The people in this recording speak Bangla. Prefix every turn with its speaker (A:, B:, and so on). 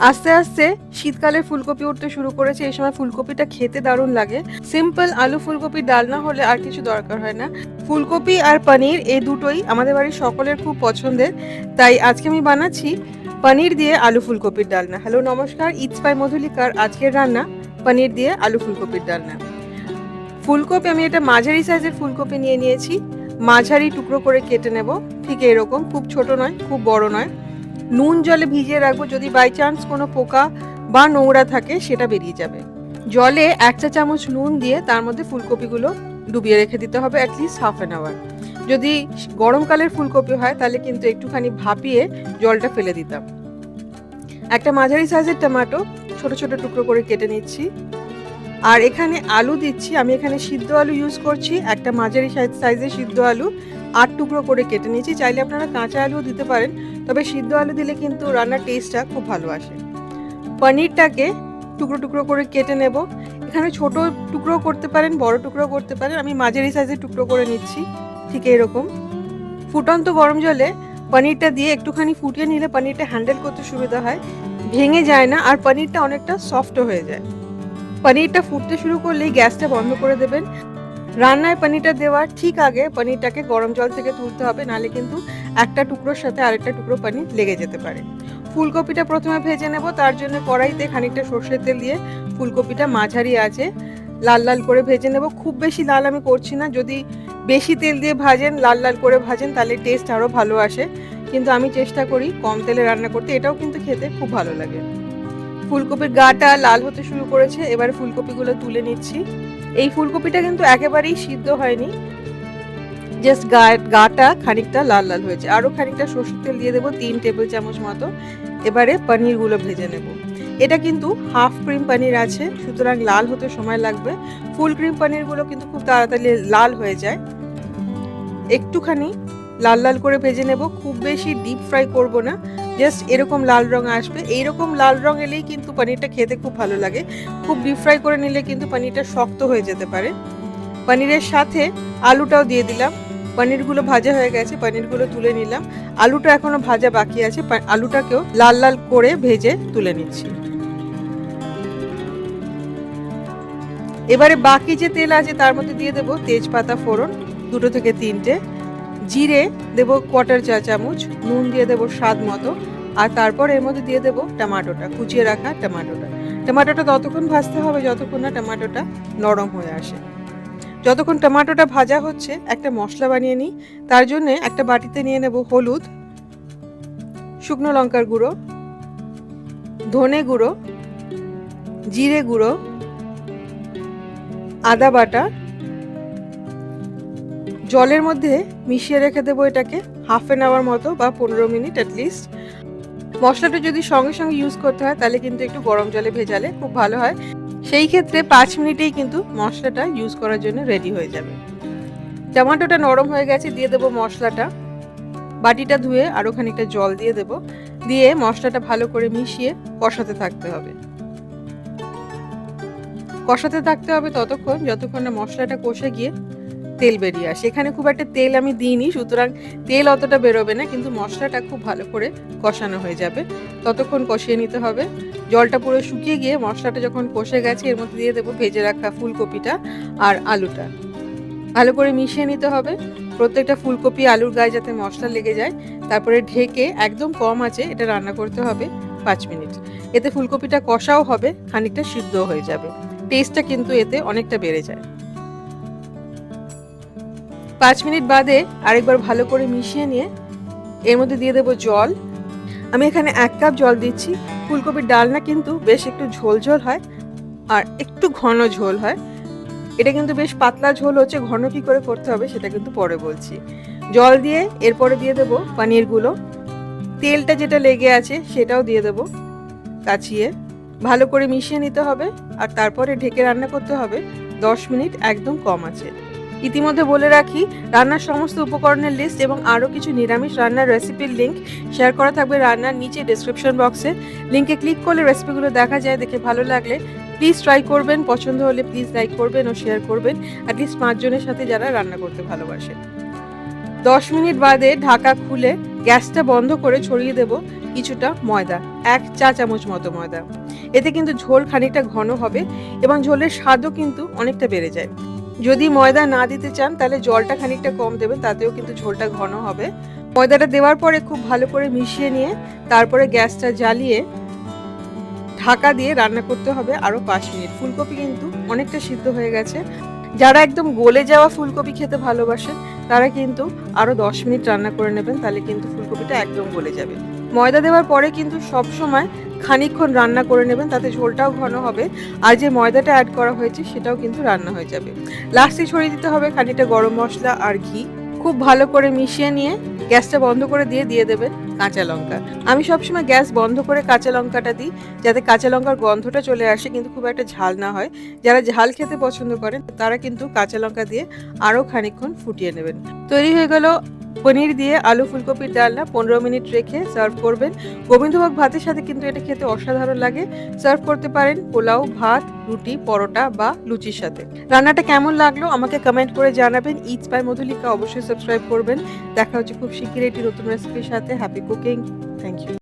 A: আস্তে আস্তে শীতকালে ফুলকপি উঠতে শুরু করেছে। এই সময় ফুলকপিটা খেতে দারুণ লাগে। সিম্পল আলু ফুলকপি ডাল না হলে আর কিছু দরকার হয় না। ফুলকপি আর পনির এই দুটোই আমাদের বাড়ির সকলের খুব পছন্দের। তাই আজকে আমি বানাচ্ছি পনির দিয়ে আলু ফুলকপির ডালনা। হ্যালো, নমস্কার। ইটস মধুলিকার আজকের রান্না, পনির দিয়ে আলু ফুলকপির ডালনা। ফুলকপি, আমি এটা মাঝারি সাইজের ফুলকপি নিয়ে নিয়েছি। মাঝারি টুকরো করে কেটে নেব। ঠিক এরকম। খুব ছোট নয়, খুব বড় নয়। নুন জলে ভিজিয়ে রাখব। যদি বাই চান্স কোনো পোকা বা নোংরা থাকে, সেটা বেরিয়ে যাবে। জলে এক চা চামচ নুন দিয়ে তার মধ্যে ফুলকপিগুলো ডুবিয়ে রেখে দিতে হবে অ্যাটলিস্ট হাফ অ্যান আওয়ার যদি গরমকালের ফুলকপি হয়, তাহলে কিন্তু একটুখানি ভাপিয়ে জলটা ফেলে দিতাম। একটা মাঝারি সাইজের টমেটো ছোট ছোট টুকরো করে কেটে নিচ্ছি। আর এখানে আলু দিচ্ছি। আমি এখানে সিদ্ধ আলু ইউজ করছি। একটা মাঝারি সাইজের সিদ্ধ আলু। আট টুকরো করে কেটে নিয়েছি। চাইলে আপনারা কাঁচা আলুও দিতে পারেন, তবে সিদ্ধ আলু দিলে কিন্তু রান্নার টেস্টটা খুব ভালো আসে। পনিরটাকে টুকরো টুকরো করে কেটে নেব। এখানে ছোট টুকরো করতে পারেন, বড় টুকরো করতে পারেন। আমি মাঝারি সাইজের টুকরো করে নিচ্ছি, ঠিক এরকম। ফুটন্ত গরম জলে পনিরটা দিয়ে একটুখানি ফুটিয়ে নিলে পনিরটা হ্যান্ডেল করতে সুবিধা হয়। ভেঙে যায় না আর পনিরটা অনেকটা সফট হয়ে যায়। পনিরটা ফুটতে শুরু করলেই গ্যাসটা বন্ধ করে দেবেন। রান্নায় পনিরটা দেওয়ার ঠিক আগে পনিরটাকে গরম জল থেকে তুলতে হবে নালে কিন্তু একটা টুকরোর সাথে আরেকটা টুকরো পনির লেগে যেতে পারে। ফুলকপিটা প্রথমে ভেজে নেব, তার জন্য কড়াইতে খানিকটা সর্ষের তেল দিয়ে ফুলকপিটা মাঝারি আছে, লাল লাল করে ভেজে নেব। খুব বেশি লাল আমি করছি না, যদি বেশি তেল দিয়ে ভাজেন, লাল লাল করে ভাজেন, তাহলে টেস্ট আরও ভালো আসে। কিন্তু আমি চেষ্টা করি কম তেলে রান্না করতে, এটাও কিন্তু খেতে খুব ভালো লাগে। ফুলকপির গাটা লাল হতে শুরু করেছে, এবারে ফুলকপিগুলো তুলে নিচ্ছি। এই ফুলকপিটা কিন্তু একেবারেই সিদ্ধ হয়নি। জাস্ট গাটা খানিকটা লাল লাল হয়েছে। আরও খানিকটা সরষের তেল দিয়ে দেবো, তিন টেবিল চামচ মতো। এবারে পনিরগুলো ভেজে নেব। এটা কিন্তু হাফ ক্রিম পনির আছে, সুতরাং লাল হতে সময় লাগবে। ফুল ক্রিম পনিরগুলো কিন্তু খুব তাড়াতাড়ি লাল হয়ে যায়। একটুখানি লাল লাল করে ভেজে নেব। খুব বেশি ডিপ ফ্রাই করব না। জাস্ট এরকম লাল রং আসবে। এইরকম লাল রং এলেই কিন্তু পনিরটা খেতে খুব ভালো লাগে। খুব ডিপ ফ্রাই করে নিলে কিন্তু পনিরটা শক্ত হয়ে যেতে পারে। পনিরের সাথে আলুটাও দিয়ে দিলাম। পনিরগুলো ভাজা হয়ে গেছে, পনিরগুলো তুলে নিলাম। আলুটা এখনও ভাজা বাকি আছে। আলুটাকেও লাল লাল করে ভেজে তুলে নিচ্ছি। এবারে বাকি যে তেল আছে তার মধ্যে দিয়ে দেবো তেজপাতা ফোড়ন, দুটো থেকে তিনটে। জিরে দেবো কোয়ার্টার চা চামচ, নুন দিয়ে দেবো স্বাদ মতো, আর তারপর এর মধ্যে দিয়ে দেবো টমাটোটা, কুচিয়ে রাখা টমাটোটা। টমাটোটা ততক্ষণ ভাজতে হবে যতক্ষণ না টমাটোটা নরম হয়ে আসে। যতক্ষণ টমাটোটা ভাজা হচ্ছে, একটা মশলা বানিয়ে নিই। তার জন্য একটা বাটিতে নিয়ে নেব হলুদ, শুকনো লঙ্কার গুঁড়ো, ধনে গুঁড়ো, জিরে গুঁড়ো, আদা বাটা জলের মধ্যে মিশিয়ে রেখে দেবো এটাকে হাফ অ্যান আওয়ার মতো বা পনেরো মিনিট অ্যাটলিস্ট মশলাটা যদি সঙ্গে সঙ্গে ইউজ করতে হয়, তাহলে কিন্তু একটু গরম জলে ভেজালে খুব ভালো হয়। সেই ক্ষেত্রে পাঁচ মিনিটেই কিন্তু মশলাটা ইউজ করার জন্য রেডি হয়ে যাবে। টমাটোটা নরম হয়ে গেছে, দিয়ে দেবো মশলাটা। বাটিটা ধুয়ে আরও খানিকটা জল দিয়ে দেব। দিয়ে মশলাটা ভালো করে মিশিয়ে কষাতে থাকতে হবে। কষাতে থাকতে হবে ততক্ষণ, যতক্ষণ না মশলাটা কষে গিয়ে তেল বেরিয়ে আসে। এখানে খুব একটা তেল আমি দিইনি, সুতরাং তেল অতটা বেরোবে না, কিন্তু মশলাটা খুব ভালো করে কষানো হয়ে যাবে। ততক্ষণ কষিয়ে নিতে হবে। জলটা পুরো শুকিয়ে গিয়ে মশলাটা যখন কষে গেছে, এর মধ্যে দিয়ে দেবো ভেজে রাখা ফুলকপিটা আর আলুটা। ভালো করে মিশিয়ে নিতে হবে। প্রত্যেকটা ফুলকপি, আলুর গায়ে যাতে মশলা লেগে যায়, তারপরে ঢেকে একদম কম আছে, এটা রান্না করতে হবে পাঁচ মিনিট। এতে ফুলকপিটা কষাও হবে, খানিকটা সিদ্ধও হয়ে যাবে। টেস্টটা কিন্তু এতে অনেকটা বেড়ে যায়। পাঁচ মিনিট বাদে আরেকবার ভালো করে মিশিয়ে নিয়ে এর মধ্যে দিয়ে দেবো জল। আমি এখানে এক কাপ জল দিচ্ছি। ফুলকপির ডালনা কিন্তু বেশ একটু ঝোল ঝোল হয় আর একটু ঘন ঝোল হয়। এটা কিন্তু বেশ পাতলা ঝোল হচ্ছে, ঘন কি করে করতে হবে সেটা কিন্তু পরে বলছি। জল দিয়ে এরপরে দিয়ে দেবো পনিরগুলো। তেলটা যেটা লেগে আছে সেটাও দিয়ে দেবো কাচিয়ে। ভালো করে মিশিয়ে নিতে হবে আর তারপরে ঢেকে রান্না করতে হবে। দশ মিনিট একদম কম আছে। ইতিমধ্যে বলে রাখি, রান্নার সমস্ত উপকরণের লিস্ট এবং আরও কিছু নিরামিষ রান্নার রেসিপির লিঙ্ক শেয়ার করা থাকবে রান্নার নিচে ডেসক্রিপশন বক্সে লিঙ্কে ক্লিক করলে রেসিপিগুলো দেখা যায়, দেখে ভালো লাগলে প্লিজ ট্রাই করবেন, পছন্দ হলে প্লিজ লাইক করবেন ও শেয়ার করবেন অ্যাটলিস্ট পাঁচজনের সাথে যারা রান্না করতে ভালোবাসে। দশ মিনিট বাদে ঢাকা খুলে গ্যাসটা বন্ধ করে ছড়িয়ে দেব কিছুটা ময়দা, এক চা চামচ মতো ময়দা। এতে কিন্তু ঝোল খানিকটা ঘন হবে এবং ঝোলের স্বাদও কিন্তু অনেকটা বেড়ে যায়। যদি ময়দা না দিতে চান, তাহলে জলটা খানিকটা কম দেবেন, তাতেও কিন্তু ঝোলটা ঘন হবে। ময়দাটা দেওয়ার পরে খুব ভালো করে মিশিয়ে নিয়ে, তারপরে গ্যাসটা জ্বালিয়ে ঢাকা দিয়ে রান্না করতে হবে আরও পাঁচ মিনিট। ফুলকপি কিন্তু অনেকটা সিদ্ধ হয়ে গেছে। যারা একদম গলে যাওয়া ফুলকপি খেতে ভালোবাসেন, তারা কিন্তু আরও দশ মিনিট রান্না করে নেবেন, তাহলে কিন্তু ফুলকপিটা একদম গলে যাবে। ময়দা দেওয়ার পরে কিন্তু সব সময় খানিকক্ষণ রান্না করে নেবেন, তাতে ঝোলটাও ঘন হবে। আর যে ময়দাটা অ্যাড করা হয়েছে, সেটাও কিন্তু রান্না হয়ে যাবে। লাস্টে ছড়িয়ে দিতে হবে খানিকটা গরম মশলা আর ঘি। খুব ভালো করে মিশিয়ে নিয়ে গ্যাসটা বন্ধ করে দিয়ে দিয়ে দেবেন কাঁচা লঙ্কা। আমি সবসময় গ্যাস বন্ধ করে কাঁচা লঙ্কাটা দিই, যাতে কাঁচা লঙ্কার গন্ধটা চলে আসে, কিন্তু খুব একটা ঝাল না হয়। যারা ঝাল খেতে পছন্দ করেন, তারা কিন্তু কাঁচা লঙ্কা দিয়ে আরও খানিকক্ষণ ফুটিয়ে নেবেন। তৈরি হয়ে গেল পনির দিয়ে আলু ফুলকপির ডালনা পনেরো মিনিট রেখে সার্ভ করবেন। গোবিন্দভোগ ভাতের সাথে কিন্তু এটা খেতে অসাধারণ লাগে। সার্ভ করতে পারেন পোলাও, ভাত, রুটি, পরোটা বা লুচির সাথে। রান্নাটা কেমন লাগল আমাকে কমেন্ট করে জানাবেন। ইটস বাই মধুলিকা অবশ্যই সাবস্ক্রাইব করবেন। দেখা হচ্ছে খুব শিগগিরই একটি নতুন রেসিপির সাথে। Happy cooking thank you